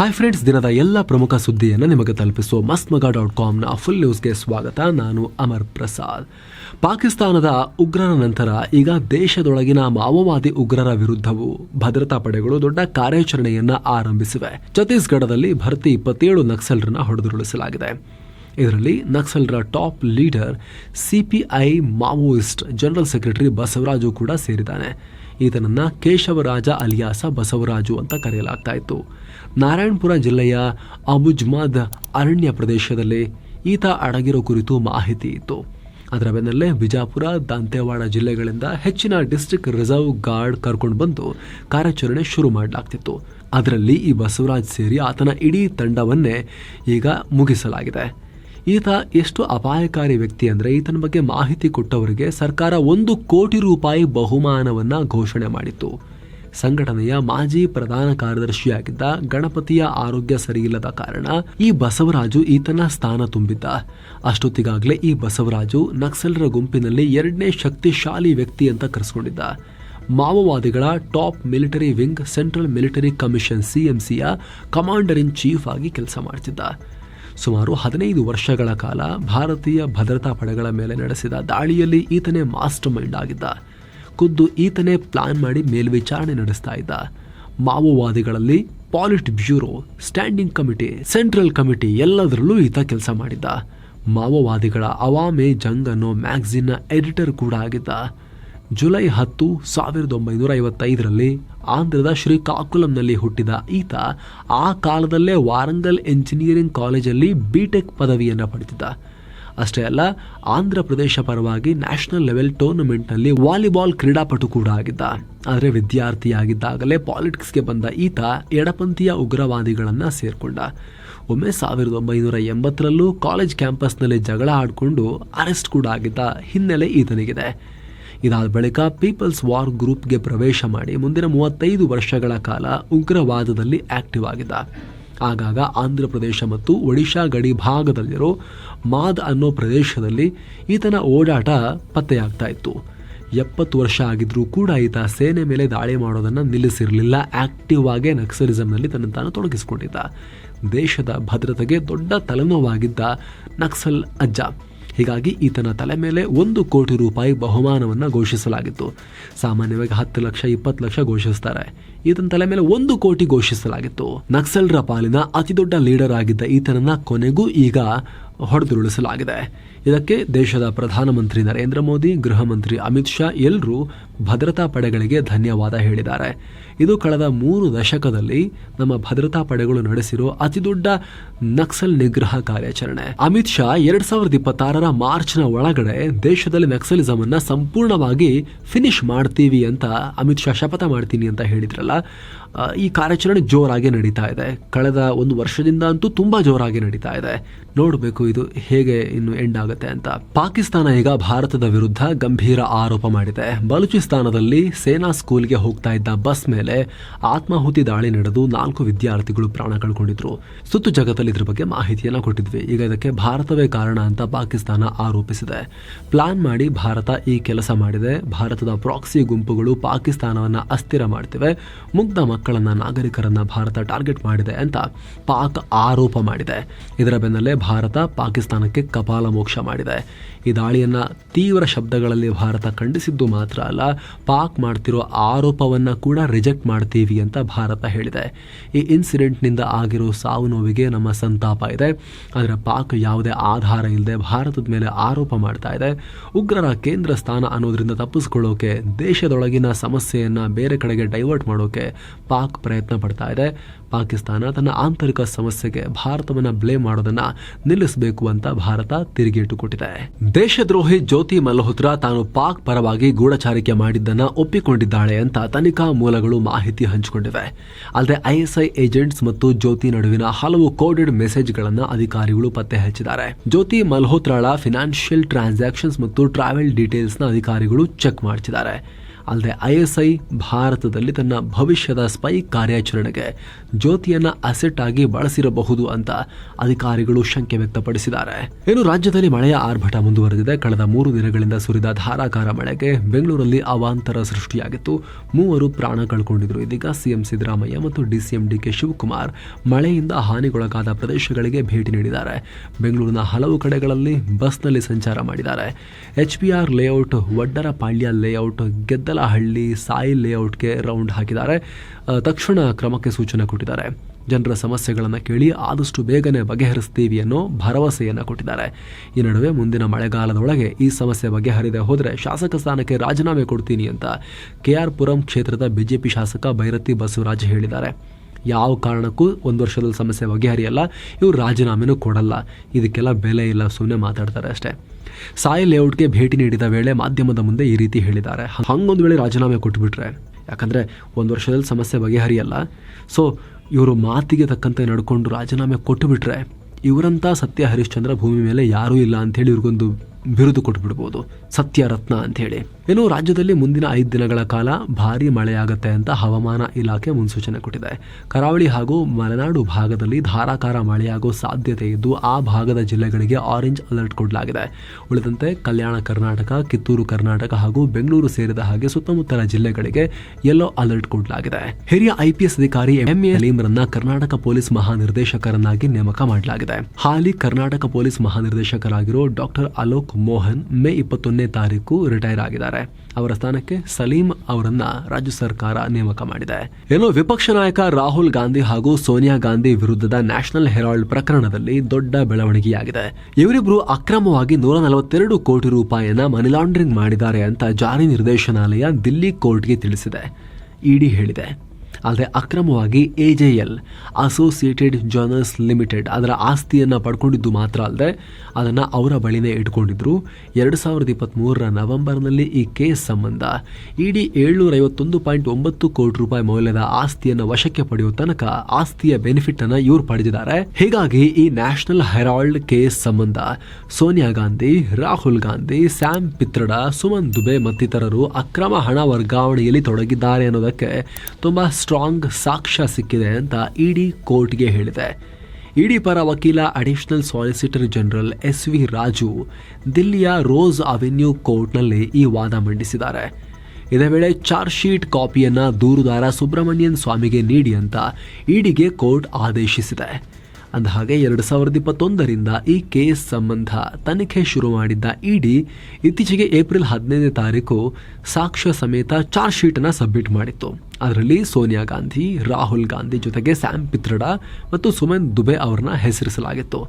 Hi friends ದಿನದ ಎಲ್ಲ ಪ್ರಮುಖ ಸುದ್ದಿಯನ್ನು ನಿಮಗೆ ತಲುಪಿಸುವ ಮಸ್ತ್ ಮಗ ಡಾಟ್ ಕಾಮ್ನ ಫುಲ್ ನ್ಯೂಸ್ಗೆ ಸ್ವಾಗತ. ನಾನು ಅಮರ್ ಪ್ರಸಾದ್. ಪಾಕಿಸ್ತಾನದ ಉಗ್ರರ ನಂತರ ಈಗ ದೇಶದೊಳಗಿನ ಮಾವೋವಾದಿ ಉಗ್ರರ ವಿರುದ್ಧವೂ ಭದ್ರತಾ ಪಡೆಗಳು ದೊಡ್ಡ ಕಾರ್ಯಾಚರಣೆಯನ್ನು ಆರಂಭಿಸಿವೆ. ಛತ್ತೀಸ್ಗಢದಲ್ಲಿ ಭರ್ತಿ ಇಪ್ಪತ್ತೇಳು ನಕ್ಸಲರನ್ನ ಹೊಡೆದುರುಳಿಸಲಾಗಿದೆ. ಇದರಲ್ಲಿ ನಕ್ಸಲರ top leader, CPI Maoist general secretary Basavaraju ಕೂಡ ಸೇರಿದ್ದಾನೆ. ಈತನನ್ನು ಕೇಶವರಾಜ ಅಲಿಯಾಸ ಬಸವರಾಜು ಅಂತ ಕರೆಯಲಾಗ್ತಾ ಇತ್ತು. ನಾರಾಯಣಪುರ ಜಿಲ್ಲೆಯ ಅಬುಜ್ಮಾದ್ ಅರಣ್ಯ ಪ್ರದೇಶದಲ್ಲಿ ಈತ ಅಡಗಿರೋ ಕುರಿತು ಮಾಹಿತಿ ಇತ್ತು. ಅದರ ಬೆನ್ನಲ್ಲೇ ಬಿಜಾಪುರ, ದಂತೇವಾಡ ಜಿಲ್ಲೆಗಳಿಂದ ಹೆಚ್ಚಿನ ಡಿಸ್ಟಿಕ್ ರಿಸರ್ವ್ ಗಾರ್ಡ್ ಕರ್ಕೊಂಡು ಬಂದು ಕಾರ್ಯಾಚರಣೆ ಶುರು ಮಾಡಲಾಗ್ತಿತ್ತು. ಅದರಲ್ಲಿ ಈ ಬಸವರಾಜ್ ಸೇರಿ ಆತನ ಇಡೀ ತಂಡವನ್ನೇ ಈಗ ಮುಗಿಸಲಾಗಿದೆ. ಈತ ಎಷ್ಟು ಅಪಾಯಕಾರಿ ವ್ಯಕ್ತಿ ಅಂದರೆ ಈತನ ಬಗ್ಗೆ ಮಾಹಿತಿ ಕೊಟ್ಟವರಿಗೆ ಸರ್ಕಾರ ಒಂದು ಕೋಟಿ ರೂಪಾಯಿ ಬಹುಮಾನವನ್ನು ಘೋಷಣೆ ಮಾಡಿತ್ತು. ಸಂಘಟನೆಯ ಮಾಜಿ ಪ್ರಧಾನ ಕಾರ್ಯದರ್ಶಿಯಾಗಿದ್ದ ಗಣಪತಿಯ ಆರೋಗ್ಯ ಸರಿಯಿಲ್ಲದ ಕಾರಣ ಈ ಬಸವರಾಜು ಈತನ ಸ್ಥಾನ ತುಂಬಿದ್ದ. ಅಷ್ಟೊತ್ತಿಗಾಗಲೇ ಈ ಬಸವರಾಜು ನಕ್ಸಲರ ಗುಂಪಿನಲ್ಲಿ ಎರಡನೇ ಶಕ್ತಿಶಾಲಿ ವ್ಯಕ್ತಿ ಅಂತ ಕರೆಸ್ಕೊಂಡಿದ್ದ. ಮಾವೋವಾದಿಗಳ top military wing central military commission ಸಿಎಂಸಿಯ commander in chief ಆಗಿ ಕೆಲಸ ಮಾಡ್ತಿದ್ದ. ಸುಮಾರು ಹದಿನೈದು ವರ್ಷಗಳ ಕಾಲ ಭಾರತೀಯ ಭದ್ರತಾ ಪಡೆಗಳ ಮೇಲೆ ನಡೆಸಿದ ದಾಳಿಯಲ್ಲಿ ಈತನೇ ಮಾಸ್ಟರ್ ಮೈಂಡ್ ಆಗಿದ್ದ. ಖುದ್ದು ಈತನೇ ಪ್ಲಾನ್ ಮಾಡಿ ಮೇಲ್ವಿಚಾರಣೆ ನಡೆಸ್ತಾ ಇದ್ದ. ಮಾವೋವಾದಿಗಳಲ್ಲಿ politburo standing committee central committee ಎಲ್ಲದರಲ್ಲೂ ಈತ ಕೆಲಸ ಮಾಡಿದ್ದ. ಮಾವೋವಾದಿಗಳ ಅವಾಮೆ ಜಂಗ್ ಅನ್ನೋ ಮ್ಯಾಗ್ಝಿನ್ನ ಎಡಿಟರ್ ಕೂಡ ಆಗಿದ್ದ. ಜುಲೈ ಹತ್ತು, ಸಾವಿರದ ಒಂಬೈನೂರ ಐವತ್ತೈದರಲ್ಲಿ ಆಂಧ್ರದ ಶ್ರೀಕಾಕುಲಂನಲ್ಲಿ ಹುಟ್ಟಿದ ಈತ ಆ ಕಾಲದಲ್ಲೇ ವಾರಂಗಲ್ ಎಂಜಿನಿಯರಿಂಗ್ ಕಾಲೇಜಲ್ಲಿ ಬಿಟೆಕ್ ಪದವಿಯನ್ನು ಪಡೆದಿದ್ದ ಅಷ್ಟೇ ಅಲ್ಲ, ಆಂಧ್ರ ಪ್ರದೇಶ ಪರವಾಗಿ ನ್ಯಾಷನಲ್ ಲೆವೆಲ್ ಟೂರ್ನಮೆಂಟ್ನಲ್ಲಿ ವಾಲಿಬಾಲ್ ಕ್ರೀಡಾಪಟು ಕೂಡ ಆಗಿದ್ದ. ಆದರೆ ವಿದ್ಯಾರ್ಥಿಯಾಗಿದ್ದಾಗಲೇ ಪಾಲಿಟಿಕ್ಸ್ಗೆ ಬಂದ ಈತ ಎಡಪಂಥೀಯ ಉಗ್ರವಾದಿಗಳನ್ನು ಸೇರಿಕೊಂಡ. ಒಮ್ಮೆ ಸಾವಿರದ ಒಂಬೈನೂರ ಎಂಬತ್ತರಲ್ಲೂ ಕಾಲೇಜ್ ಕ್ಯಾಂಪಸ್ನಲ್ಲಿ ಜಗಳ ಆಡಿಕೊಂಡು ಅರೆಸ್ಟ್ ಕೂಡ ಆಗಿದ್ದ ಹಿನ್ನೆಲೆ ಈತನಿಗಿದೆ. ಇದಾದ ಬಳಿಕ ಪೀಪಲ್ಸ್ ವಾರ್ ಗ್ರೂಪ್ಗೆ ಪ್ರವೇಶ ಮಾಡಿ ಮುಂದಿನ ಮೂವತ್ತೈದು ವರ್ಷಗಳ ಕಾಲ ಉಗ್ರವಾದದಲ್ಲಿ ಆಕ್ಟಿವ್ ಆಗಿದ್ದ. ಆಗಾಗ ಆಂಧ್ರ ಪ್ರದೇಶ ಮತ್ತು ಒಡಿಶಾ ಗಡಿ ಭಾಗದಲ್ಲಿರೋ ಮಾದ್ ಅನ್ನೋ ಪ್ರದೇಶದಲ್ಲಿ ಈತನ ಓಡಾಟ ಪತ್ತೆಯಾಗ್ತಾ ಇತ್ತು. ಎಪ್ಪತ್ತು ವರ್ಷ ಆಗಿದ್ರೂ ಕೂಡ ಈತ ಸೇನೆ ಮೇಲೆ ದಾಳಿ ಮಾಡೋದನ್ನು ನಿಲ್ಲಿಸಿರಲಿಲ್ಲ. ಆಕ್ಟಿವ್ ಆಗೇ ನಕ್ಸಲಿಸಂನಲ್ಲಿ ತನ್ನ ತಾನು ತೊಡಗಿಸಿಕೊಂಡಿದ್ದ. ದೇಶದ ಭದ್ರತೆಗೆ ದೊಡ್ಡ ತಲೆನೋವಾಗಿದ್ದ ನಕ್ಸಲ್ ಅಜ್ಜ. ಹೀಗಾಗಿ ಈತನ ತಲೆ ಮೇಲೆ ಒಂದು ಕೋಟಿ ರೂಪಾಯಿ ಬಹುಮಾನವನ್ನು ಘೋಷಿಸಲಾಗಿತ್ತು. ಸಾಮಾನ್ಯವಾಗಿ ಹತ್ತು ಲಕ್ಷ, ಇಪ್ಪತ್ತು ಲಕ್ಷ ಘೋಷಿಸ್ತಾರೆ. ಈತನ ತಲೆ ಮೇಲೆ ಒಂದು ಕೋಟಿ ಘೋಷಿಸಲಾಗಿತ್ತು. ನಕ್ಸಲ್ರ ಪಾಲಿನ ಅತಿದೊಡ್ಡ ಲೀಡರ್ ಆಗಿದ್ದ ಈತನನ್ನ ಕೊನೆಗೂ ಈಗ ಹೊಡೆದುರುಳಿಸಲಾಗಿದೆ. ಇದಕ್ಕೆ ದೇಶದ ಪ್ರಧಾನಮಂತ್ರಿ ನರೇಂದ್ರ ಮೋದಿ ಗೃಹ ಮಂತ್ರಿ ಅಮಿತ್ ಶಾ ಎಲ್ಲರೂ ಭದ್ರತಾ ಪಡೆಗಳಿಗೆ ಧನ್ಯವಾದ ಹೇಳಿದ್ದಾರೆ. ಇದು ಕಳೆದ ಮೂರು ದಶಕದಲ್ಲಿ ನಮ್ಮ ಭದ್ರತಾ ಪಡೆಗಳು ನಡೆಸಿರೋ ಅತಿದೊಡ್ಡ ನಕ್ಸಲ್ ನಿಗ್ರಹ ಕಾರ್ಯಾಚರಣೆ. ಅಮಿತ್ ಶಾ ಎರಡ್ ಸಾವಿರದ ಇಪ್ಪತ್ತಾರರ ಮಾರ್ಚ್ನ ಒಳಗಡೆ ದೇಶದಲ್ಲಿ ನಕ್ಸಲಿಸಮ್ ಅನ್ನ ಸಂಪೂರ್ಣವಾಗಿ ಫಿನಿಶ್ ಮಾಡ್ತೀವಿ ಅಂತ ಅಮಿತ್ ಶಾ ಶಪಥ ಮಾಡ್ತೀನಿ ಅಂತ ಹೇಳಿದ್ರಲ್ಲ ಈ ಕಾರ್ಯಾಚರಣೆ ಜೋರಾಗಿ ನಡೀತಾ ಇದೆ. ಕಳೆದ ಒಂದು ವರ್ಷದಿಂದ ಅಂತೂ ತುಂಬ ಜೋರಾಗಿ ನಡೀತಾ ಇದೆ. ನೋಡಬೇಕು ಇದು ಹೇಗೆ ಇನ್ನು ಎಂಡ್ ಆಗುತ್ತೆ ಅಂತ. ಪಾಕಿಸ್ತಾನ ಈಗ ಭಾರತದ ವಿರುದ್ಧ ಗಂಭೀರ ಆರೋಪ ಮಾಡಿದೆ. ಬಲೂಚಿಸ್ತಾನದಲ್ಲಿ ಸೇನಾ ಸ್ಕೂಲ್ಗೆ ಹೋಗ್ತಾ ಇದ್ದ ಬಸ್ ಮೇಲೆ ಆತ್ಮಾಹುತಿ ದಾಳಿ ನಡೆದು ನಾಲ್ಕು ವಿದ್ಯಾರ್ಥಿಗಳು ಪ್ರಾಣ ಕಳ್ಕೊಂಡಿದ್ರು. ಸುತ್ತು ಜಗತ್ತಲ್ಲಿ ಇದ್ರ ಬಗ್ಗೆ ಮಾಹಿತಿಯನ್ನು ಕೊಟ್ಟಿದ್ವಿ. ಈಗ ಇದಕ್ಕೆ ಭಾರತವೇ ಕಾರಣ ಅಂತ ಪಾಕಿಸ್ತಾನ ಆರೋಪಿಸಿದೆ. ಪ್ಲಾನ್ ಮಾಡಿ ಭಾರತ ಈ ಕೆಲಸ ಮಾಡಿದೆ. ಭಾರತದ ಪ್ರಾಕ್ಸಿ ಗುಂಪುಗಳು ಪಾಕಿಸ್ತಾನವನ್ನ ಅಸ್ಥಿರ ಮಾಡ್ತಿವೆ. ಮುಗ್ಧ ಮಕ್ಕಳನ್ನ, ನಾಗರಿಕರನ್ನು ಭಾರತ ಟಾರ್ಗೆಟ್ ಮಾಡಿದೆ ಅಂತ ಪಾಕ್ ಆರೋಪ ಮಾಡಿದೆ. ಇದರ ಬೆನ್ನಲ್ಲೇ ಭಾರತ ಪಾಕಿಸ್ತಾನಕ್ಕೆ ಕಪಾಲ ಮೋಕ್ಷ ಮಾಡಿದೆ. ಈ ದಾಳಿಯನ್ನ ತೀವ್ರ ಶಬ್ದಗಳಲ್ಲಿ ಭಾರತ ಖಂಡಿಸಿದ್ದು ಮಾತ್ರ ಅಲ್ಲ, ಪಾಕ್ ಮಾಡ್ತಿರೋ ಆರೋಪವನ್ನ ಕೂಡ ರಿಜೆಕ್ಟ್ ಮಾಡ್ತೀವಿ ಅಂತ ಭಾರತ ಹೇಳಿದೆ. ಈ ಇನ್ಸಿಡೆಂಟ್ನಿಂದ ಆಗಿರೋ ಸಾವು ನೋವಿಗೆ ನಮ್ಮ ಸಂತಾಪ ಇದೆ. ಆದರೆ ಪಾಕ್ ಯಾವುದೇ ಆಧಾರ ಇಲ್ಲದೆ ಭಾರತದ ಮೇಲೆ ಆರೋಪ ಮಾಡ್ತಾ ಇದೆ. ಉಗ್ರರ ಕೇಂದ್ರ ಸ್ಥಾನ ಅನ್ನೋದ್ರಿಂದ ತಪ್ಪಿಸ್ಕೊಳ್ಳೋಕೆ, ದೇಶದೊಳಗಿನ ಸಮಸ್ಯೆಯನ್ನ ಬೇರೆ ಕಡೆಗೆ ಡೈವರ್ಟ್ ಮಾಡೋಕೆ ಪಾಕ್ ಪ್ರಯತ್ನ ಪಡ್ತಾ ಇದೆ. ಪಾಕಿಸ್ತಾನ ತನ್ನ ಆಂತರಿಕ ಸಮಸ್ಯೆಗೆ ಭಾರತವನ್ನು ಬ್ಲೇಮ್ ಮಾಡೋದನ್ನ ನಿಲ್ಲಿಸಬೇಕು ಅಂತ ಭಾರತ ತಿರುಗೇಟು ಕೊಟ್ಟಿದೆ. ದೇಶದ್ರೋಹಿ ಜ್ಯೋತಿ ಮಲ್ಹೋತ್ರಾ ತಾನು ಪಾಕ್ ಪರವಾಗಿ ಗೂಢಚಾರಿಕೆ ಮಾಡಿದ್ದನ್ನ ಒಪ್ಪಿಕೊಂಡಿದ್ದಾಳೆ ಅಂತ ತನಿಖಾ ಮೂಲಗಳು ಮಾಹಿತಿ ಹಂಚಿಕೊಂಡಿವೆ. ಅಲ್ಲದೆ ಐಎಸ್ಐ ಏಜೆಂಟ್ಸ್ ಮತ್ತು ಜ್ಯೋತಿ ನಡುವಿನ ಹಲವು ಕೋಡೆಡ್ ಮೆಸೇಜ್ಗಳನ್ನು ಅಧಿಕಾರಿಗಳು ಪತ್ತೆ ಹಚ್ಚಿದ್ದಾರೆ. ಜ್ಯೋತಿ ಮಲ್ಹೋತ್ರಾಳ ಫಿನಾನ್ಷಿಯಲ್ ಟ್ರಾನ್ಸಾಕ್ಷನ್ಸ್ ಮತ್ತು ಟ್ರಾವೆಲ್ ಡೀಟೇಲ್ಸ್ನ ಅಧಿಕಾರಿಗಳು ಚೆಕ್ ಮಾಡ್ತಿದ್ದಾರೆ. ಅಲ್ಲದೆ ಐಎಸ್ಐ ಭಾರತದಲ್ಲಿ ತನ್ನ ಭವಿಷ್ಯದ ಸ್ಪೈ ಕಾರ್ಯಾಚರಣೆಗೆ ಜ್ಯೋತಿಯನ್ನು ಅಸೆಟ್ ಆಗಿ ಬಳಸಿರಬಹುದು ಅಂತ ಅಧಿಕಾರಿಗಳು ಶಂಕೆ ವ್ಯಕ್ತಪಡಿಸಿದ್ದಾರೆ. ಇನ್ನು ರಾಜ್ಯದಲ್ಲಿ ಮಳೆಯ ಆರ್ಭಟ ಮುಂದುವರೆದಿದೆ. ಕಳೆದ ಮೂರು ದಿನಗಳಿಂದ ಸುರಿದ ಧಾರಾಕಾರ ಮಳೆಗೆ ಬೆಂಗಳೂರಲ್ಲಿ ಅವಾಂತರ ಸೃಷ್ಟಿಯಾಗಿತ್ತು. ಮೂವರು ಪ್ರಾಣ ಕಳ್ಕೊಂಡಿದ್ರು. ಇದೀಗ ಸಿಎಂ ಸಿದ್ದರಾಮಯ್ಯ ಮತ್ತು ಡಿಸಿಎಂ ಡಿಕೆ ಶಿವಕುಮಾರ್ ಮಳೆಯಿಂದ ಹಾನಿಗೊಳಗಾದ ಪ್ರದೇಶಗಳಿಗೆ ಭೇಟಿ ನೀಡಿದ್ದಾರೆ. ಬೆಂಗಳೂರಿನ ಹಲವು ಕಡೆಗಳಲ್ಲಿ ಬಸ್ನಲ್ಲಿ ಸಂಚಾರ ಮಾಡಿದ್ದಾರೆ. H P R layout, Vaddarapalya layout Geddalahalli Sai ಲೇಔಟ್ಗೆ round ಹಾಕಿದ್ದಾರೆ. ತಕ್ಷಣ ಕ್ರಮಕ್ಕೆ ಸೂಚನೆ ಕೊಟ್ಟಿದ್ದಾರೆ. ಜನರ ಸಮಸ್ಯೆಗಳನ್ನು ಕೇಳಿ ಆದಷ್ಟು ಬೇಗನೆ ಬಗೆಹರಿಸ್ತೀವಿ ಅನ್ನೋ ಭರವಸೆಯನ್ನು ಕೊಟ್ಟಿದ್ದಾರೆ. ಈ ನಡುವೆ ಮುಂದಿನ ಮಳೆಗಾಲದೊಳಗೆ ಈ ಸಮಸ್ಯೆ ಬಗೆಹರಿದೆ ಹೋದರೆ ಶಾಸಕ ಸ್ಥಾನಕ್ಕೆ ರಾಜೀನಾಮೆ ಕೊಡ್ತೀನಿ ಅಂತ ಕೆ ಆರ್ ಪುರಂ ಕ್ಷೇತ್ರದ ಬಿಜೆಪಿ ಶಾಸಕ ಭೈರತಿ ಬಸವರಾಜ್ ಹೇಳಿದ್ದಾರೆ. ಯಾವ ಕಾರಣಕ್ಕೂ ಒಂದು ವರ್ಷದಲ್ಲಿ ಸಮಸ್ಯೆ ಬಗೆಹರಿಯಲ್ಲ, ಇವರು ರಾಜೀನಾಮೆನೂ ಕೊಡಲ್ಲ. ಇದಕ್ಕೆಲ್ಲ ಬೆಲೆ ಇಲ್ಲ ಸುಮ್ಮನೆ ಮಾತಾಡ್ತಾರೆ ಅಷ್ಟೇ. ಸಾಯಿ ಲೇಔಟ್ಗೆ ಭೇಟಿ ನೀಡಿದ ವೇಳೆ ಮಾಧ್ಯಮದ ಮುಂದೆ ಈ ರೀತಿ ಹೇಳಿದ್ದಾರೆ. ಹಂಗೊಂದು ವೇಳೆ ರಾಜೀನಾಮೆ ಕೊಟ್ಬಿಟ್ರೆ, ಯಾಕಂದರೆ ಒಂದು ವರ್ಷದಲ್ಲಿ ಸಮಸ್ಯೆ ಬಗೆಹರಿಯಲ್ಲ. ಸೊ, ಇವರು ಮಾತಿಗೆ ತಕ್ಕಂತೆ ನಡ್ಕೊಂಡು ರಾಜೀನಾಮೆ ಕೊಟ್ಟುಬಿಟ್ರೆ ಇವರಂಥ ಸತ್ಯ ಹರಿಶ್ಚಂದ್ರ ಭೂಮಿ ಮೇಲೆ ಯಾರೂ ಇಲ್ಲ ಅಂಥೇಳಿ ಇವ್ರಿಗೊಂದು ಬಿರುದು ಕೊಟ್ಬಿಡ್ಬೋದು. ಸತ್ಯರತ್ನ ಅಂತ ಹೇಳಿ ಇನ್ನು ರಾಜ್ಯದಲ್ಲಿ ಮುಂದಿನ ಐದು ದಿನಗಳ ಕಾಲ ಭಾರಿ ಮಳೆಯಾಗುತ್ತೆ ಅಂತ ಹವಾಮಾನ ಇಲಾಖೆ ಮುನ್ಸೂಚನೆ ಕೊಟ್ಟಿದೆ. ಕರಾವಳಿ ಹಾಗೂ ಮಲೆನಾಡು ಭಾಗದಲ್ಲಿ ಧಾರಾಕಾರ ಮಳೆಯಾಗೋ ಸಾಧ್ಯತೆ ಇದ್ದು, ಆ ಭಾಗದ ಜಿಲ್ಲೆಗಳಿಗೆ ಆರೆಂಜ್ ಅಲರ್ಟ್ ಕೊಡಲಾಗಿದೆ. ಉಳಿದಂತೆ ಕಲ್ಯಾಣ ಕರ್ನಾಟಕ, ಕಿತ್ತೂರು ಕರ್ನಾಟಕ ಹಾಗೂ ಬೆಂಗಳೂರು ಸೇರಿದ ಹಾಗೆ ಸುತ್ತಮುತ್ತಲ ಜಿಲ್ಲೆಗಳಿಗೆ ಯೆಲ್ಲೋ ಅಲರ್ಟ್ ಕೊಡಲಾಗಿದೆ. ಹಿರಿಯ ಐಪಿಎಸ್ ಅಧಿಕಾರಿ ಎಂ. ಎ. ಕರ್ನಾಟಕ ಪೊಲೀಸ್ ಮಹಾನಿರ್ದೇಶಕರನ್ನಾಗಿ ನೇಮಕ ಮಾಡಲಾಗಿದೆ. ಹಾಲಿ ಕರ್ನಾಟಕ ಪೊಲೀಸ್ ಮಹಾನಿರ್ದೇಶಕರಾಗಿರೋ ಡಾಕ್ಟರ್ ಅಲೋಕ್ ಮೋಹನ್ ಮೇ ಇಪ್ಪತ್ತೊಂದನೇ ತಾರೀಕು ರಿಟೈರ್ ಆಗಿದ್ದಾರೆ. ಅವರ ಸ್ಥಾನಕ್ಕೆ ಸಲೀಂ ಅವರನ್ನ ರಾಜ್ಯ ಸರ್ಕಾರ ನೇಮಕ ಮಾಡಿದೆ. ಏನು ವಿಪಕ್ಷ ನಾಯಕ ರಾಹುಲ್ ಗಾಂಧಿ ಹಾಗೂ ಸೋನಿಯಾ ಗಾಂಧಿ ವಿರುದ್ಧದ ನ್ಯಾಷನಲ್ ಹೆರಾಲ್ಡ್ ಪ್ರಕರಣದಲ್ಲಿ ದೊಡ್ಡ ಬೆಳವಣಿಗೆಯಾಗಿದೆ. ಇವರಿಬ್ರು ಅಕ್ರಮವಾಗಿ ನೂರ ನಲವತ್ತೆರಡು ಕೋಟಿ ರೂಪಾಯಿಯನ್ನ ಮನಿ ಲಾಂಡ್ರಿಂಗ್ ಮಾಡಿದ್ದಾರೆ ಅಂತ ಜಾರಿ ನಿರ್ದೇಶನಾಲಯ ದಿಲ್ಲಿ ಕೋರ್ಟ್ಗೆ ತಿಳಿಸಿದೆ. ಇಡಿ ಹೇಳಿದೆ. ಅಲ್ಲದೆ ಅಕ್ರಮವಾಗಿ A J L associated journals limited ಅದರ ಆಸ್ತಿಯನ್ನು ಪಡ್ಕೊಂಡಿದ್ದು ಮಾತ್ರ ಅಲ್ಲದೆ ಅದನ್ನು ಅವರ ಬಳಿನೇ ಇಟ್ಕೊಂಡಿದ್ರು. ಎರಡು ಸಾವಿರದ ಇಪ್ಪತ್ತ್ಮೂರರ ನವೆಂಬರ್ನಲ್ಲಿ ಈ ಕೇಸ್ ಸಂಬಂಧ ಇಡೀ ಏಳ್ನೂರ ಐವತ್ತೊಂದು ಪಾಯಿಂಟ್ ಒಂಬತ್ತು ಕೋಟಿ ರೂಪಾಯಿ ಮೌಲ್ಯದ ಆಸ್ತಿಯನ್ನು ವಶಕ್ಕೆ ಪಡೆಯುವ ತನಕ ಆಸ್ತಿಯ ಬೆನಿಫಿಟ್ ಅನ್ನು ಇವರು ಪಡೆದಿದ್ದಾರೆ. ಹೀಗಾಗಿ ಈ ನ್ಯಾಷನಲ್ ಹೆರಾಲ್ಡ್ ಕೇಸ್ ಸಂಬಂಧ ಸೋನಿಯಾ ಗಾಂಧಿ, ರಾಹುಲ್ ಗಾಂಧಿ, ಸ್ಯಾಮ್ ಪಿತ್ರಡ ಸುಮನ್ ದುಬೆ ಮತ್ತಿತರರು ಅಕ್ರಮ ಹಣ ವರ್ಗಾವಣೆಯಲ್ಲಿ ತೊಡಗಿದ್ದಾರೆ ಅನ್ನೋದಕ್ಕೆ ತುಂಬಾ ಸ್ಟ್ರಾಂಗ್ ಸಾಕ್ಷ್ಯ ಸಿಕ್ಕಿದೆ ಅಂತ ಇಡಿ ಕೋರ್ಟ್ಗೆ ಹೇಳಿದೆ. ಇಡಿ ಪರ ವಕೀಲ additional solicitor general S V Raju ದಿಲ್ಲಿಯ ರೋಸ್ ಅವೆನ್ಯೂ ಕೋರ್ಟ್ನಲ್ಲಿ ಈ ವಾದ ಮಂಡಿಸಿದ್ದಾರೆ. ಇದೇ ವೇಳೆ ಚಾರ್ಜ್ ಶೀಟ್ ಕಾಪಿಯನ್ನು ದೂರುದಾರ ಸುಬ್ರಹ್ಮಣ್ಯನ್ ಸ್ವಾಮಿಗೆ ನೀಡಿ ಅಂತ ಇಡಿಗೆ ಕೋರ್ಟ್ ಆದೇಶಿಸಿದೆ. ಅಂದಹಾಗೆ ಎರಡು ಸಾವಿರದ ಇಪ್ಪತ್ತೊಂದರಿಂದ ಈ ಕೇಸ್ ಸಂಬಂಧ ತನಿಖೆ ಶುರು ಮಾಡಿದ್ದ ಇಡಿ ಇತ್ತೀಚೆಗೆ ಏಪ್ರಿಲ್ ಹದಿನೈದನೇ ತಾರೀಕು ಸಾಕ್ಷ್ಯ ಸಮೇತ ಚಾರ್ಜ್ ಶೀಟ್ ಅನ್ನ ಸಬ್ಮಿಟ್ ಮಾಡಿತ್ತು. ಅದರಲ್ಲಿ ಸೋನಿಯಾ ಗಾಂಧಿ, ರಾಹುಲ್ ಗಾಂಧಿ ಜೊತೆಗೆ ಸ್ಯಾಮ್ ಪಿತ್ರಡ ಮತ್ತು ಸುಮನ್ ದುಬೆ ಅವರನ್ನ ಹೆಸರಿಸಲಾಗಿತ್ತು.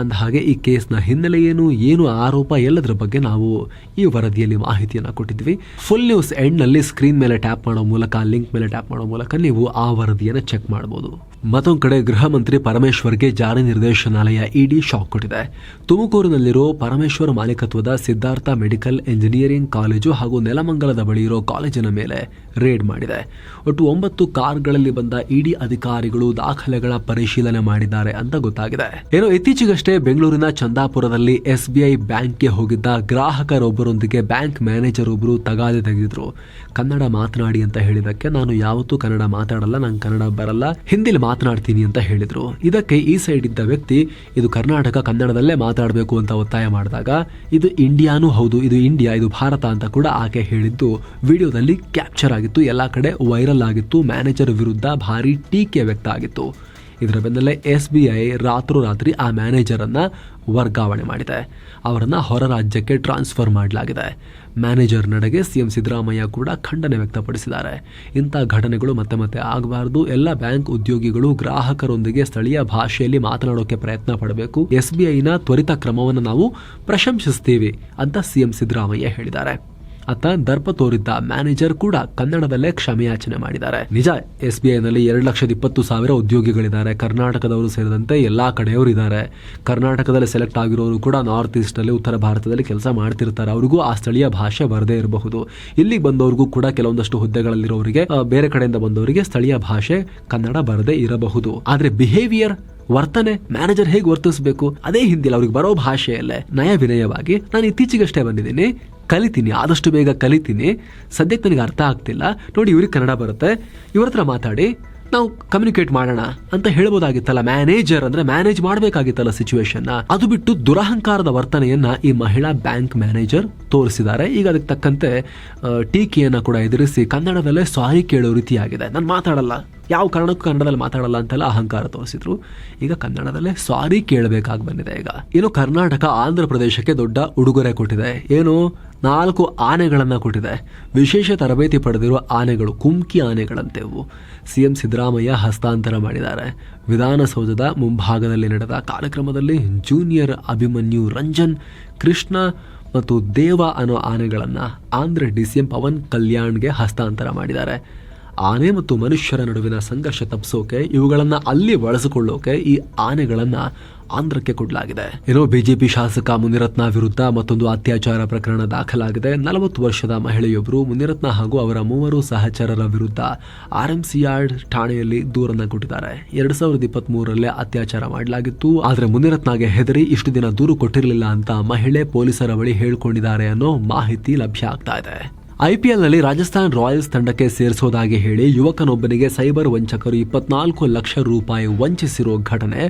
ಅಂದಹಾಗೆ ಈ ಕೇಸ್ನ ಹಿನ್ನೆಲೆ ಏನು ಏನು ಆರೋಪ, ಎಲ್ಲದರ ಬಗ್ಗೆ ನಾವು ಈ ವರದಿಯಲ್ಲಿ ಮಾಹಿತಿಯನ್ನು ಕೊಟ್ಟಿದ್ವಿ. ಫುಲ್ ನ್ಯೂಸ್ ಎಂಡ್ನಲ್ಲಿ ಸ್ಕ್ರೀನ್ ಮೇಲೆ ಟ್ಯಾಪ್ ಮಾಡೋ ಮೂಲಕ ಲಿಂಕ್ ಮೇಲೆ ಟ್ಯಾಪ್ ಮಾಡೋ ಮೂಲಕ ನೀವು ಆ ವರದಿಯನ್ನು ಚೆಕ್ ಮಾಡಬಹುದು ಮತ್ತೊಂದು ಕಡೆ ಗೃಹ ಮಂತ್ರಿ ಪರಮೇಶ್ವರ್ಗೆ ಜಾರಿ ನಿರ್ದೇಶನಾಲಯ ಇಡಿ ಶಾಕ್ ಕೊಟ್ಟಿದೆ. ತುಮಕೂರಿನಲ್ಲಿರೋ ಪರಮೇಶ್ವರ್ ಮಾಲೀಕತ್ವದ ಸಿದ್ಧಾರ್ಥ ಮೆಡಿಕಲ್ ಇಂಜಿನಿಯರಿಂಗ್ ಕಾಲೇಜು ಹಾಗೂ ನೆಲಮಂಗಲದ ಬಳಿ ಇರೋ ಕಾಲೇಜಿನ ಮೇಲೆ ರೇಡ್ ಮಾಡಿದೆ. ಒಟ್ಟು ಒಂಬತ್ತು ಕಾರ್ಗಳಲ್ಲಿ ಬಂದ ಇಡಿ ಅಧಿಕಾರಿಗಳು ದಾಖಲೆಗಳ ಪರಿಶೀಲನೆ ಮಾಡಿದ್ದಾರೆ ಅಂತ ಗೊತ್ತಾಗಿದೆ. ಏನೋ ಇತ್ತೀಚೆಗಷ್ಟೇ ಬೆಂಗಳೂರಿನ ಚಂದಾಪುರದಲ್ಲಿ ಎಸ್ಬಿಐ ಬ್ಯಾಂಕ್ಗೆ ಹೋಗಿದ್ದ ಗ್ರಾಹಕರೊಬ್ಬರೊಂದಿಗೆ ಬ್ಯಾಂಕ್ ಮ್ಯಾನೇಜರ್ ಒಬ್ಬರು ತಗಾದೆ ತೆಗೆದಿದ್ರು ಕನ್ನಡ ಮಾತನಾಡಿ ಅಂತ ಹೇಳಿದಕ್ಕೆ ನಾನು ಯಾವತ್ತೂ ಕನ್ನಡ ಮಾತಾಡಲ್ಲ, ನಂಗೆ ಕನ್ನಡ ಬರಲ್ಲ. ಹಿಂದಿಲಿ ಮಾತನಾಡ್ತೀನಿ ಅಂತ ಹೇಳಿದರು. ಇದಕ್ಕೆ ಈ ಸೈಡ್ ಇದ್ದ ವ್ಯಕ್ತಿ, ಇದು ಕರ್ನಾಟಕ ಕನ್ನಡದಲ್ಲೇ ಮಾತಾಡಬೇಕು ಅಂತ ಒತ್ತಾಯ ಮಾಡಿದಾಗ, ಇದು ಇಂಡಿಯಾನೂ ಹೌದು, ಇದು ಇಂಡಿಯಾ, ಇದು ಭಾರತ ಅಂತ ಕೂಡ ಆಕೆ ಹೇಳಿದ್ದು. ವಿಡಿಯೋದಲ್ಲಿ ಕ್ಯಾಪ್ಚರ್ ಆಗಿತ್ತು, ಎಲ್ಲ ಕಡೆ ವೈರಲ್ ಆಗಿತ್ತು ಮ್ಯಾನೇಜರ್ ವಿರುದ್ಧ ಭಾರಿ ಟೀಕೆ ವ್ಯಕ್ತ ಆಗಿತ್ತು. ಇದರ ಬೆನ್ನಲ್ಲೇ ಎಸ್ ಬಿ ಐ ರಾತ್ರೋರಾತ್ರಿ ಆ ಮ್ಯಾನೇಜರನ್ನ ವರ್ಗಾವಣೆ ಮಾಡಿದೆ. ಅವರನ್ನು ಹೊರ ರಾಜ್ಯಕ್ಕೆ ಟ್ರಾನ್ಸ್ಫರ್ ಮಾಡಲಾಗಿದೆ. ಮ್ಯಾನೇಜರ್ ನಡೆಗೆ ಸಿಎಂ ಸಿದ್ದರಾಮಯ್ಯ ಕೂಡ ಖಂಡನೆ ವ್ಯಕ್ತಪಡಿಸಿದ್ದಾರೆ. ಇಂಥ ಘಟನೆಗಳು ಮತ್ತೆ ಮತ್ತೆ ಆಗಬಾರದು. ಎಲ್ಲ ಬ್ಯಾಂಕ್ ಉದ್ಯೋಗಿಗಳು, ಗ್ರಾಹಕರೊಂದಿಗೆ ಸ್ಥಳೀಯ ಭಾಷೆಯಲ್ಲಿ ಮಾತನಾಡೋಕೆ ಪ್ರಯತ್ನ ಪಡಬೇಕು. ಎಸ್ ಬಿ ಐನ ತ್ವರಿತ ಕ್ರಮವನ್ನು ನಾವು ಪ್ರಶಂಸಿಸ್ತೀವಿ ಅಂತ ಸಿಎಂ ಸಿದ್ದರಾಮಯ್ಯ ಹೇಳಿದ್ದಾರೆ. ಅತ್ತ ದರ್ಪ ತೋರಿದ್ದ ಮ್ಯಾನೇಜರ್ ಕೂಡ ಕನ್ನಡದಲ್ಲೇ ಕ್ಷಮೆಯಾಚನೆ ಮಾಡಿದ್ದಾರೆ. ನಿಜ ಎಸ್ ಬಿ ಐನಲ್ಲಿ ಎರಡು ಲಕ್ಷದ ಇಪ್ಪತ್ತು ಸಾವಿರ ಉದ್ಯೋಗಿಗಳಿದ್ದಾರೆ. ಕರ್ನಾಟಕದವರು ಸೇರಿದಂತೆ ಎಲ್ಲಾ ಕಡೆಯವರು ಇದ್ದಾರೆ. ಕರ್ನಾಟಕದಲ್ಲಿ ಸೆಲೆಕ್ಟ್ ಆಗಿರೋರು ಕೂಡ ನಾರ್ತ್ ಈಸ್ಟ್ ಅಲ್ಲಿ ಉತ್ತರ ಭಾರತದಲ್ಲಿ ಕೆಲಸ ಮಾಡ್ತಿರ್ತಾರೆ. ಅವ್ರಿಗೂ ಆ ಸ್ಥಳೀಯ ಭಾಷೆ ಬರದೇ ಇರಬಹುದು. ಇಲ್ಲಿಗೆ ಬಂದವರಿಗೂ ಕೂಡ ಕೆಲವೊಂದಷ್ಟು ಹುದ್ದೆಗಳಲ್ಲಿರೋರಿಗೆ ಬೇರೆ ಕಡೆಯಿಂದ ಬಂದವರಿಗೆ ಸ್ಥಳೀಯ ಭಾಷೆ ಕನ್ನಡ ಬರದೇ ಇರಬಹುದು. ಆದ್ರೆ ಬಿಹೇವಿಯರ್ ವರ್ತನೆ ಮ್ಯಾನೇಜರ್ ಹೇಗೆ ವರ್ತಿಸಬೇಕು, ಅದೇ ಹಿಂದಿಲ್ಲ ಅವ್ರಿಗೆ ಬರೋ ಭಾಷೆಯಲ್ಲೇ ನಯ ವಿನಯವಾಗಿ ನಾನು ಇತ್ತೀಚೆಗಷ್ಟೇ ಬಂದಿದ್ದೀನಿ, ಕಲಿತೀನಿ, ಆದಷ್ಟು ಬೇಗ ಕಲಿತೀನಿ. ಸದ್ಯಕ್ಕೆ ನನಗೆ ಅರ್ಥ ಆಗ್ತಿಲ್ಲ. ನೋಡಿ, ಇವ್ರಿಗೆ ಕನ್ನಡ ಬರುತ್ತೆ. ಇವ್ರ ಹತ್ರ ಮಾತಾಡಿ, ನಾವು ಕಮ್ಯುನಿಕೇಟ್ ಮಾಡೋಣ ಅಂತ ಹೇಳ್ಬೋದಾಗಿತ್ತಲ್ಲ ಮ್ಯಾನೇಜರ್ ಅಂದ್ರೆ ಮ್ಯಾನೇಜ್ ಮಾಡಬೇಕಾಗಿತ್ತಲ್ಲ ಸಿಚುವೇಶನ್ ಅದು ಬಿಟ್ಟು ದುರಹಂಕಾರದ ವರ್ತನೆಯನ್ನ ಈ ಮಹಿಳಾ ಬ್ಯಾಂಕ್ ಮ್ಯಾನೇಜರ್ ತೋರಿಸಿದ್ದಾರೆ. ಈಗ ಅದಕ್ಕೆ ತಕ್ಕಂತೆ ಟೀಕೆಯನ್ನು ಕೂಡ ಎದುರಿಸಿ ಕನ್ನಡದಲ್ಲೇ ಸಾರಿ ಕೇಳೋ ರೀತಿಯಾಗಿದೆ. ನಾನು ಮಾತಾಡಲ್ಲ. ಯಾವ ಕಾರಣಕ್ಕೂ ಕನ್ನಡದಲ್ಲಿ ಮಾತಾಡಲ್ಲ ಅಂತೆಲ್ಲ ಅಹಂಕಾರ ತೋರಿಸಿದ್ರು. ಈಗ ಕನ್ನಡದಲ್ಲೇ ಸಾರಿ ಕೇಳಬೇಕಾಗಿ ಬಂದಿದೆ ಈಗ. ಇನ್ನು ಕರ್ನಾಟಕ ಆಂಧ್ರ ಪ್ರದೇಶಕ್ಕೆ ದೊಡ್ಡ ಉಡುಗೊರೆ ಕೊಟ್ಟಿದೆ. ಏನು? ನಾಲ್ಕು ಆನೆಗಳನ್ನು ಕೊಟ್ಟಿದೆ. ವಿಶೇಷ ತರಬೇತಿ ಪಡೆದಿರುವ ಆನೆಗಳು ಕುಮ್ಕಿ ಆನೆಗಳಂತೆವು. ಸಿ ಸಿಎಂ ಸಿದ್ದರಾಮಯ್ಯ ಹಸ್ತಾಂತರ ಮಾಡಿದ್ದಾರೆ. ವಿಧಾನಸೌಧದ ಮುಂಭಾಗದಲ್ಲಿ ನಡೆದ ಕಾರ್ಯಕ್ರಮದಲ್ಲಿ ಜೂನಿಯರ್ ಅಭಿಮನ್ಯು ರಂಜನ್, ಕೃಷ್ಣ ಮತ್ತು ದೇವ ಅನ್ನೋ ಆನೆಗಳನ್ನು ಆಂಧ್ರ ಡಿಸಿಎಂ ಪವನ್ ಕಲ್ಯಾಣ್ಗೆ ಹಸ್ತಾಂತರ ಮಾಡಿದ್ದಾರೆ. ಆನೆ ಮತ್ತು ಮನುಷ್ಯರ ನಡುವಿನ ಸಂಘರ್ಷ ತಪ್ಪಿಸೋಕೆ ಇವುಗಳನ್ನು ಅಲ್ಲಿ ಬಳಸಿಕೊಳ್ಳೋಕೆ ಈ ಆನೆಗಳನ್ನು ಆಂಧ್ರಕ್ಕೆ ಕೊಡಲಾಗಿದೆ. ಏನೋ ಬಿಜೆಪಿ ಶಾಸಕ ಮುನಿರತ್ನ ವಿರುದ್ಧ ಮತ್ತೊಂದು ಅತ್ಯಾಚಾರ ಪ್ರಕರಣ ದಾಖಲಾಗಿದೆ. ನಲವತ್ತು ವರ್ಷದ ಮಹಿಳೆಯೊಬ್ಬರು ಮುನಿರತ್ನ ಹಾಗೂ ಅವರ ಮೂವರು ಸಹಚರರ ವಿರುದ್ಧ ಆರ್ಎಂಸಿಯಾರ್ಡ್ ಠಾಣೆಯಲ್ಲಿ ದೂರನ್ನು ಕೊಟ್ಟಿದ್ದಾರೆ. ಎರಡ್ ಸಾವಿರದ ಇಪ್ಪತ್ತ್ ಅತ್ಯಾಚಾರ ಮಾಡಲಾಗಿತ್ತು. ಆದರೆ ಮುನಿರತ್ನಗೆ ಹೆದರಿ ಇಷ್ಟು ದಿನ ದೂರು ಕೊಟ್ಟಿರಲಿಲ್ಲ ಅಂತ ಮಹಿಳೆ ಪೊಲೀಸರ ಬಳಿ ಹೇಳ್ಕೊಂಡಿದ್ದಾರೆ ಅನ್ನೋ ಮಾಹಿತಿ ಲಭ್ಯ ಆಗ್ತಾ ಇದೆ. ಐಪಿಎಲ್ನಲ್ಲಿ ರಾಜಸ್ಥಾನ್ ರಾಯಲ್ಸ್ ತಂಡಕ್ಕೆ ಸೇರಿಸೋದಾಗಿ ಹೇಳಿ ಯುವಕನೊಬ್ಬನಿಗೆ ಸೈಬರ್ ವಂಚಕರು ಇಪ್ಪತ್ನಾಲ್ಕು ಲಕ್ಷ ರೂಪಾಯಿ ವಂಚಿಸಿರೋ ಘಟನೆ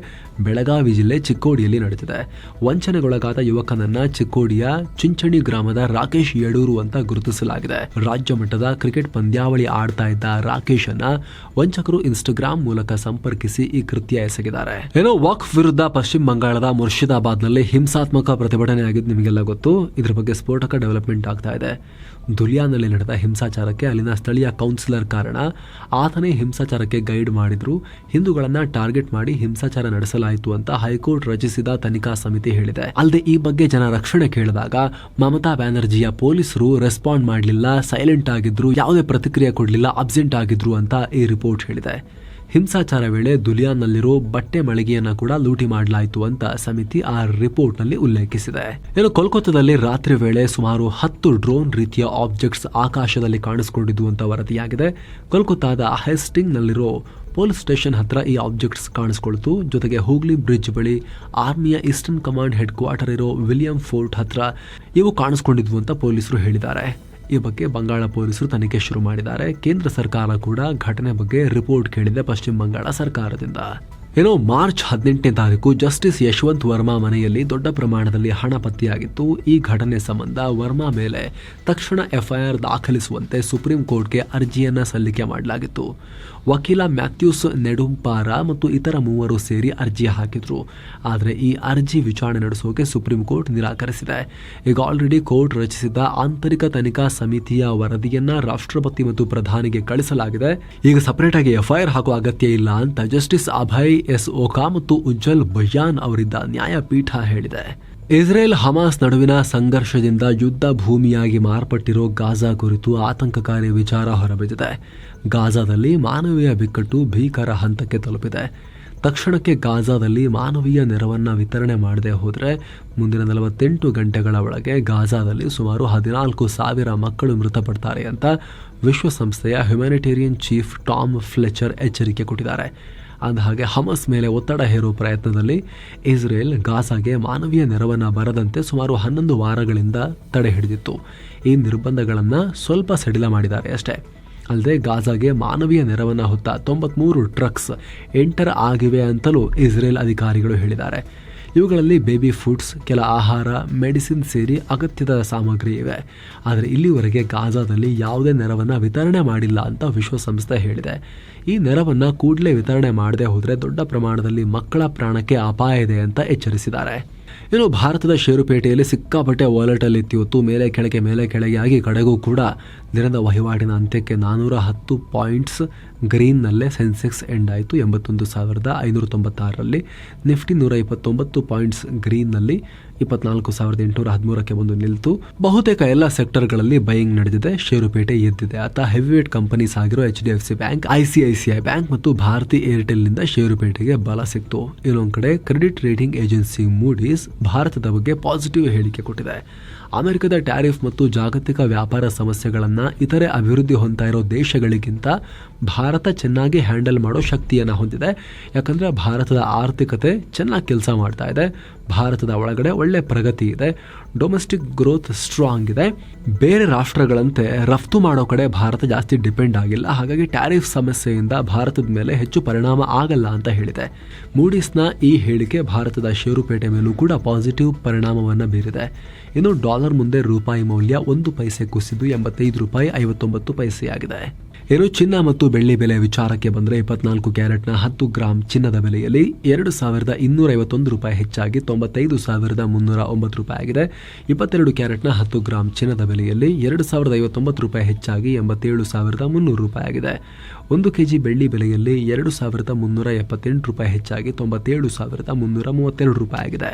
ಬೆಳಗಾವಿ ಜಿಲ್ಲೆ ಚಿಕ್ಕೋಡಿಯಲ್ಲಿ ನಡೆದಿದೆ. ವಂಚನೆಗೊಳಗಾದ ಯುವಕನನ್ನ ಚಿಕ್ಕೋಡಿಯ ಚಿಂಚಣಿ ಗ್ರಾಮದ ರಾಕೇಶ್ ಯಡೂರು ಅಂತ ಗುರುತಿಸಲಾಗಿದೆ. ರಾಜ್ಯ ಮಟ್ಟದ ಕ್ರಿಕೆಟ್ ಪಂದ್ಯಾವಳಿ ಆಡ್ತಾ ಇದ್ದ ರಾಕೇಶ್ ಅನ್ನ ವಂಚಕರು ಇನ್ಸ್ಟಾಗ್ರಾಮ್ ಮೂಲಕ ಸಂಪರ್ಕಿಸಿ ಈ ಕೃತ್ಯ ಎಸಗಿದ್ದಾರೆ. ಏನೋ ವಕ್ಫ್ ವಿರುದ್ಧ ಪಶ್ಚಿಮ ಬಂಗಾಳದ ಮುರ್ಷಿದಾಬಾದ್ನಲ್ಲಿ ಹಿಂಸಾತ್ಮಕ ಪ್ರತಿಭಟನೆ ಆಗಿದ್ದು ನಿಮಗೆಲ್ಲ ಗೊತ್ತು. ಇದ್ರ ಬಗ್ಗೆ ಸ್ಫೋಟಕ ಡೆವಲಪ್ಮೆಂಟ್ ಆಗ್ತಾ ಇದೆ. ದುಲಿಯಾನಲ್ಲಿ ನಡೆದ ಹಿಂಸಾಚಾರಕ್ಕೆ ಅಲ್ಲಿನ ಸ್ಥಳೀಯ ಕೌನ್ಸಿಲರ್ ಕಾರಣ ಆತನೇ ಹಿಂಸಾಚಾರಕ್ಕೆ ಗೈಡ್ ಮಾಡಿದ್ರು. ಹಿಂದೂಗಳನ್ನ ಟಾರ್ಗೆಟ್ ಮಾಡಿ ಹಿಂಸಾಚಾರ ನಡೆಸಲಾಯಿತು ಅಂತ ಹೈಕೋರ್ಟ್ ರಚಿಸಿದ ತನಿಖಾ ಸಮಿತಿ ಹೇಳಿದೆ. ಅಲ್ಲದೆ ಈ ಬಗ್ಗೆ ಜನ ರಕ್ಷಣೆ ಕೇಳಿದಾಗ ಮಮತಾ ಬ್ಯಾನರ್ಜಿಯ ಪೊಲೀಸರು ರೆಸ್ಪಾಂಡ್ ಮಾಡಲಿಲ್ಲ, ಸೈಲೆಂಟ್ ಆಗಿದ್ರು, ಯಾವುದೇ ಪ್ರತಿಕ್ರಿಯೆ ಕೊಡಲಿಲ್ಲ, ಅಬ್ಸೆಂಟ್ ಆಗಿದ್ರು ಅಂತ ಈ ರಿಪೋರ್ಟ್ ಹೇಳಿದೆ. ಹಿಂಸಾಚಾರ ವೇಳೆ ದುಲಿಯಾನ್ನಲ್ಲಿರೋ ಬಟ್ಟೆ ಮಳಿಗೆಯನ್ನು ಕೂಡ ಲೂಟಿ ಮಾಡಲಾಯಿತು ಅಂತ ಸಮಿತಿ ಆ ರಿಪೋರ್ಟ್ನಲ್ಲಿ ಉಲ್ಲೇಖಿಸಿದೆ. ಇನ್ನು ಕೋಲ್ಕತ್ತಾದಲ್ಲಿ ರಾತ್ರಿ ವೇಳೆ ಸುಮಾರು ಹತ್ತು ಡ್ರೋನ್ ರೀತಿಯ ಆಬ್ಜೆಕ್ಟ್ಸ್ ಆಕಾಶದಲ್ಲಿ ಕಾಣಿಸಿಕೊಂಡಿದ್ದು ಅಂತ ವರದಿಯಾಗಿದೆ. ಕೋಲ್ಕತ್ತಾದ ಹೆಸ್ಟಿಂಗ್ನಲ್ಲಿರೋ ಪೊಲೀಸ್ ಸ್ಟೇಷನ್ ಹತ್ರ ಈ ಆಬ್ಜೆಕ್ಟ್ಸ್ ಕಾಣಿಸ್ಕೊಳ್ತು. ಜೊತೆಗೆ ಹೂಗ್ಲಿ ಬ್ರಿಡ್ಜ್ ಬಳಿ ಆರ್ಮಿಯ ಈಸ್ಟರ್ನ್ ಕಮಾಂಡ್ ಹೆಡ್ ಕ್ವಾರ್ಟರ್ ಇರೋ ವಿಲಿಯಂ ಫೋರ್ಟ್ ಹತ್ರ ಇವು ಕಾಣಿಸ್ಕೊಂಡಿದ್ವು ಅಂತ ಪೊಲೀಸರು ಹೇಳಿದ್ದಾರೆ. ಈ ಬಗ್ಗೆ ಬಂಗಾಳ ಪೊಲೀಸರು ತನಿಖೆ ಶುರು ಮಾಡಿದ್ದಾರೆ. ಕೇಂದ್ರ ಸರ್ಕಾರ ಕೂಡ ಘಟನೆ ಬಗ್ಗೆ ರಿಪೋರ್ಟ್ ಕೇಳಿದೆ ಪಶ್ಚಿಮ ಬಂಗಾಳ ಸರ್ಕಾರದಿಂದ. ಏನೋ ಮಾರ್ಚ್ ಹದಿನೆಂಟನೇ ತಾರೀಕು ಜಸ್ಟಿಸ್ ಯಶವಂತ್ ವರ್ಮಾ ಮನೆಯಲ್ಲಿ ದೊಡ್ಡ ಪ್ರಮಾಣದಲ್ಲಿ ಹಣ ಪತ್ತೆಯಾಗಿತ್ತು. ಈ ಘಟನೆ ಸಂಬಂಧ ವರ್ಮಾ ಮೇಲೆ ತಕ್ಷಣ ಎಫ್ಐಆರ್ ದಾಖಲಿಸುವಂತೆ ಸುಪ್ರೀಂ ಕೋರ್ಟ್ಗೆ ಅರ್ಜಿಯನ್ನು ಸಲ್ಲಿಕೆ ಮಾಡಲಾಗಿತ್ತು. ವಕೀಲ ಮ್ಯಾಥ್ಯೂಸ್ ನೆಡುಂಪಾರ ಮತ್ತು ಇತರ ಮೂವರು ಸೇರಿ ಅರ್ಜಿ ಹಾಕಿದ್ರು. ಆದರೆ ಈ ಅರ್ಜಿ ವಿಚಾರಣೆ ನಡೆಸೋಕೆ ಸುಪ್ರೀಂ ಕೋರ್ಟ್ ನಿರಾಕರಿಸಿದೆ. ಈಗ ಆಲ್ರೆಡಿ ಕೋರ್ಟ್ ರಚಿಸಿದ ಆಂತರಿಕ ತನಿಖಾ ಸಮಿತಿಯ ವರದಿಯನ್ನ ರಾಷ್ಟ್ರಪತಿ ಮತ್ತು ಪ್ರಧಾನಿಗೆ ಕಳಿಸಲಾಗಿದೆ. ಈಗ ಸಪರೇಟ್ ಆಗಿ ಎಫ್ಐಆರ್ ಹಾಕುವ ಅಗತ್ಯ ಇಲ್ಲ ಅಂತ ಜಸ್ಟಿಸ್ ಅಭಯ್ ಎಸ್ ಓಕಾ ಮತ್ತು ಉಜ್ಜಲ್ ಬಯ್ಯಾನ್ ಅವರಿದ್ದ ನ್ಯಾಯಪೀಠ ಹೇಳಿದೆ. ಇಸ್ರೇಲ್ ಹಮಾಸ್ ನಡುವಿನ ಸಂಘರ್ಷದಿಂದ ಯುದ್ಧ ಭೂಮಿಯಾಗಿ ಮಾರ್ಪಟ್ಟಿರೋ ಗಾಜಾ ಕುರಿತು ಆತಂಕಕಾರಿ ವಿಚಾರ ಹೊರಬಿದ್ದಿದೆ. ಗಾಜಾದಲ್ಲಿ ಮಾನವೀಯ ಬಿಕ್ಕಟ್ಟು ಭೀಕರ ಹಂತಕ್ಕೆ ತಲುಪಿದೆ. ತಕ್ಷಣಕ್ಕೆ ಗಾಜಾದಲ್ಲಿ ಮಾನವೀಯ ನೆರವನ್ನು ವಿತರಣೆ ಮಾಡದೆ ಹೋದರೆ ಮುಂದಿನ ನಲವತ್ತೆಂಟು ಗಂಟೆಗಳ ಒಳಗೆ ಗಾಜಾದಲ್ಲಿ ಸುಮಾರು ಹದಿನಾಲ್ಕು ಸಾವಿರ ಮಕ್ಕಳು ಮೃತಪಡ್ತಾರೆ ಅಂತ ವಿಶ್ವಸಂಸ್ಥೆಯ ಹ್ಯುಮ್ಯಾನಿಟೇರಿಯನ್ ಚೀಫ್ ಟಾಮ್ ಫ್ಲೆಚರ್ ಎಚ್ಚರಿಕೆ ಕೊಟ್ಟಿದ್ದಾರೆ. ಅಂದಹಾಗೆ ಹಮಸ್ ಮೇಲೆ ಒತ್ತಡ ಹೇರುವ ಪ್ರಯತ್ನದಲ್ಲಿ ಇಸ್ರೇಲ್ ಗಾಸಾಗೆ ಮಾನವೀಯ ನೆರವನ್ನು ಬರದಂತೆ ಸುಮಾರು ಹನ್ನೊಂದು ವಾರಗಳಿಂದ ತಡೆ ಹಿಡಿದಿತ್ತು. ಈ ನಿರ್ಬಂಧಗಳನ್ನು ಸ್ವಲ್ಪ ಸಡಿಲ ಮಾಡಿದ್ದಾರೆ ಅಷ್ಟೇ. ಅಲ್ಲದೆ ಗಾಜಾಗೆ ಮಾನವೀಯ ನೆರವನ್ನು ಹೊತ್ತ ತೊಂಬತ್ಮೂರು ಟ್ರಕ್ಸ್ ಎಂಟರ್ ಆಗಿವೆ ಅಂತಲೂ ಇಸ್ರೇಲ್ ಅಧಿಕಾರಿಗಳು ಹೇಳಿದ್ದಾರೆ. ಇವುಗಳಲ್ಲಿ ಬೇಬಿ ಫುಡ್ಸ್ ಕೆಲ ಆಹಾರ ಮೆಡಿಸಿನ್ ಸೇರಿ ಅಗತ್ಯದ ಸಾಮಗ್ರಿ ಇವೆ. ಆದರೆ ಇಲ್ಲಿವರೆಗೆ ಗಾಜಾದಲ್ಲಿ ಯಾವುದೇ ನೆರವನ್ನು ವಿತರಣೆ ಮಾಡಿಲ್ಲ ಅಂತ ವಿಶ್ವಸಂಸ್ಥೆ ಹೇಳಿದೆ. ಈ ನೆರವನ್ನು ಕೂಡಲೇ ವಿತರಣೆ ಮಾಡದೆ ಹೋದರೆ ದೊಡ್ಡ ಪ್ರಮಾಣದಲ್ಲಿ ಮಕ್ಕಳ ಪ್ರಾಣಕ್ಕೆ ಅಪಾಯ ಇದೆ ಅಂತ ಎಚ್ಚರಿಸಿದ್ದಾರೆ. ಇನ್ನು ಭಾರತದ ಷೇರುಪೇಟೆಯಲ್ಲಿ ಸಿಕ್ಕಾಪಟ್ಟೆ ವಾಲೆಟಲ್ಲಿ ಇತ್ತಿವತ್ತು ಮೇಲೆ ಕೆಳಗೆ ಮೇಲೆ ಕೆಳಗೆ ಆಗಿ ಕಡೆಗೂ ಕೂಡ ದಿನದ ವಹಿವಾಟಿನ ಅಂತ್ಯಕ್ಕೆ ನಾನ್ನೂರ ಹತ್ತು ಪಾಯಿಂಟ್ಸ್ ಗ್ರೀನ್ನಲ್ಲೇ ಸೆನ್ಸೆಕ್ಸ್ ಎಂಡ್ ಆಯಿತು ಎಂಬತ್ತೊಂದು ಸಾವಿರದ ಐನೂರ ತೊಂಬತ್ತಾರರಲ್ಲಿ. ನಿಫ್ಟಿ ನೂರ ಇಪ್ಪತ್ತೊಂಬತ್ತು ಪಾಯಿಂಟ್ಸ್ ಗ್ರೀನ್ನಲ್ಲಿ ಇಪ್ಪತ್ನಾಲ್ಕು ಸಾವಿರದ ಎಂಟುನೂರ ಹದಿಮೂರಕ್ಕೆ ಬಂದು ನಿಲ್ತು. ಬಹುತೇಕ ಎಲ್ಲ ಸೆಕ್ಟರ್ಗಳಲ್ಲಿ ಬೈಯಿಂಗ್ ನಡೆದಿದೆ. ಷೇರುಪೇಟೆ ಎದ್ದಿದೆ. ಆತ ಹೆವಿವೇಟ್ ಕಂಪನೀಸ್ ಆಗಿರೋ H D F C bank, I bank ಮತ್ತು ಭಾರತಿ ಏರ್ಟೆಲ್ನಿಂದ ಷೇರುಪೇಟೆಗೆ ಬಲ ಸಿಕ್ತು. ಇನ್ನೊಂದು ಕಡೆ ಕ್ರೆಡಿಟ್ ರೇಟಿಂಗ್ ಏಜೆನ್ಸಿ ಮೂಡೀಸ್ ಭಾರತದ ಬಗ್ಗೆ ಪಾಸಿಟಿವ್ ಹೇಳಿಕೆ ಕೊಟ್ಟಿದೆ. ಅಮೆರಿಕದ ಟ್ಯಾರಿಫ್ ಮತ್ತು ಜಾಗತಿಕ ವ್ಯಾಪಾರ ಸಮಸ್ಯೆಗಳನ್ನು ಇತರೆ ಅಭಿವೃದ್ಧಿ ಹೊಂದ್ತಾ ಇರೋ ದೇಶಗಳಿಗಿಂತ ಭಾರತ ಚೆನ್ನಾಗಿ ಹ್ಯಾಂಡಲ್ ಮಾಡೋ ಶಕ್ತಿಯನ್ನು ಹೊಂದಿದೆ. ಯಾಕಂದ್ರೆ ಭಾರತದ ಆರ್ಥಿಕತೆ ಚೆನ್ನಾಗಿ ಕೆಲಸ ಮಾಡ್ತಾ ಇದೆ. ಭಾರತದ ಒಳಗಡೆ ಒಳ್ಳೆ ಪ್ರಗತಿ ಇದೆ. ಡೊಮೆಸ್ಟಿಕ್ ಗ್ರೋತ್ ಸ್ಟ್ರಾಂಗ್ ಇದೆ. ಬೇರೆ ರಾಷ್ಟ್ರಗಳಂತೆ ರಫ್ತು ಮಾಡೋ ಕಡೆ ಭಾರತ ಜಾಸ್ತಿ ಡಿಪೆಂಡ್ ಆಗಿಲ್ಲ. ಹಾಗಾಗಿ ಟ್ಯಾರಿಫ್ ಸಮಸ್ಯೆಯಿಂದ ಭಾರತದ ಮೇಲೆ ಹೆಚ್ಚು ಪರಿಣಾಮ ಆಗಲ್ಲ ಅಂತ ಹೇಳಿದೆ. ಮೂಡಿಸ್ನ ಈ ಹೇಳಿಕೆ ಭಾರತದ ಷೇರುಪೇಟೆ ಮೇಲೂ ಕೂಡ ಪಾಸಿಟಿವ್ ಪರಿಣಾಮವನ್ನು ಬೀರಿದೆ. ಇನ್ನು ಡಾಲರ್ ಮುಂದೆ ರೂಪಾಯಿ ಮೌಲ್ಯ ಒಂದು ಪೈಸೆ ಕುಸಿದು ಎಂಬತ್ತೈದು ರೂಪಾಯಿ ಐವತ್ತೊಂಬತ್ತು ಪೈಸೆಯಾಗಿದೆ. ಇನ್ನು ಚಿನ್ನ ಮತ್ತು ಬೆಳ್ಳಿ ಬೆಲೆ ವಿಚಾರಕ್ಕೆ ಬಂದರೆ ಇಪ್ಪತ್ನಾಲ್ಕು ಕ್ಯಾರೆಟ್ನ ಹತ್ತು ಗ್ರಾಂ ಚಿನ್ನದ ಬೆಲೆಯಲ್ಲಿ ಎರಡು ಸಾವಿರದ ಇನ್ನೂರ ಐವತ್ತೊಂದು ರೂಪಾಯಿ ಹೆಚ್ಚಾಗಿ ತೊಂಬತ್ತೈದು ಸಾವಿರದ ಮುನ್ನೂರ ಒಂಬತ್ತು ರೂಪಾಯಿ ಆಗಿದೆ. ಇಪ್ಪತ್ತೆರಡು ಕ್ಯಾರೆಟ್ನ ಹತ್ತು ಗ್ರಾಂ ಚಿನ್ನದ ಬೆಲೆಯಲ್ಲಿ ಎರಡು ಸಾವಿರದ ಐವತ್ತೊಂಬತ್ತು ರೂಪಾಯಿ ಹೆಚ್ಚಾಗಿ ಎಂಬತ್ತೇಳು ಸಾವಿರದ ಮುನ್ನೂರು ರೂಪಾಯಿ ಆಗಿದೆ. ಒಂದು ಕೆಜಿ ಬೆಳ್ಳಿ ಬೆಲೆಯಲ್ಲಿ ಎರಡು ಸಾವಿರದ ಮುನ್ನೂರ ಎಪ್ಪತ್ತೆಂಟು ರೂಪಾಯಿ ಹೆಚ್ಚಾಗಿ ತೊಂಬತ್ತೇಳು ಸಾವಿರದ ಮುನ್ನೂರ ಮೂವತ್ತೆರಡು ರೂಪಾಯಿ ಆಗಿದೆ.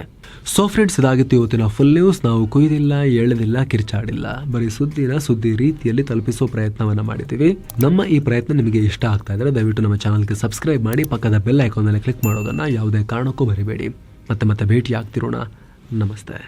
ಸೊ ಫ್ರೆಂಡ್ಸ್, ಇದಾಗಿತ್ತು ಇವತ್ತಿನ ಫುಲ್ ನ್ಯೂಸ್. ನಾವು ಕುಯ್ದಿಲ್ಲ ಎಳೆದಿಲ್ಲ ಕಿರ್ಚಾಡಿಲ್ಲ. ಬರೀ ಸುದ್ದಿನ ಸುದ್ದಿ ರೀತಿಯಲ್ಲಿ ತಲುಪಿಸುವ ಪ್ರಯತ್ನವನ್ನ ಮಾಡಿದ್ದೀವಿ. ನಮ್ಮ ಈ ಪ್ರಯತ್ನ ನಿಮಗೆ ಇಷ್ಟ ಆಗ್ತಾ ಇದ್ರೆ ದಯವಿಟ್ಟು ನಮ್ಮ ಚಾನಲ್ಗೆ ಸಬ್ಸ್ಕ್ರೈಬ್ ಮಾಡಿ, ಪಕ್ಕದ ಬೆಲ್ ಐಕಾನ್ ಮೇಲೆ ಕ್ಲಿಕ್ ಮಾಡೋದನ್ನು ಯಾವುದೇ ಕಾರಣಕ್ಕೂ ಬರಿಬೇಡಿ ಮತ್ತೆ ಮತ್ತೆ ಭೇಟಿ ಆಗ್ತಿರೋಣ ನಮಸ್ತೆ.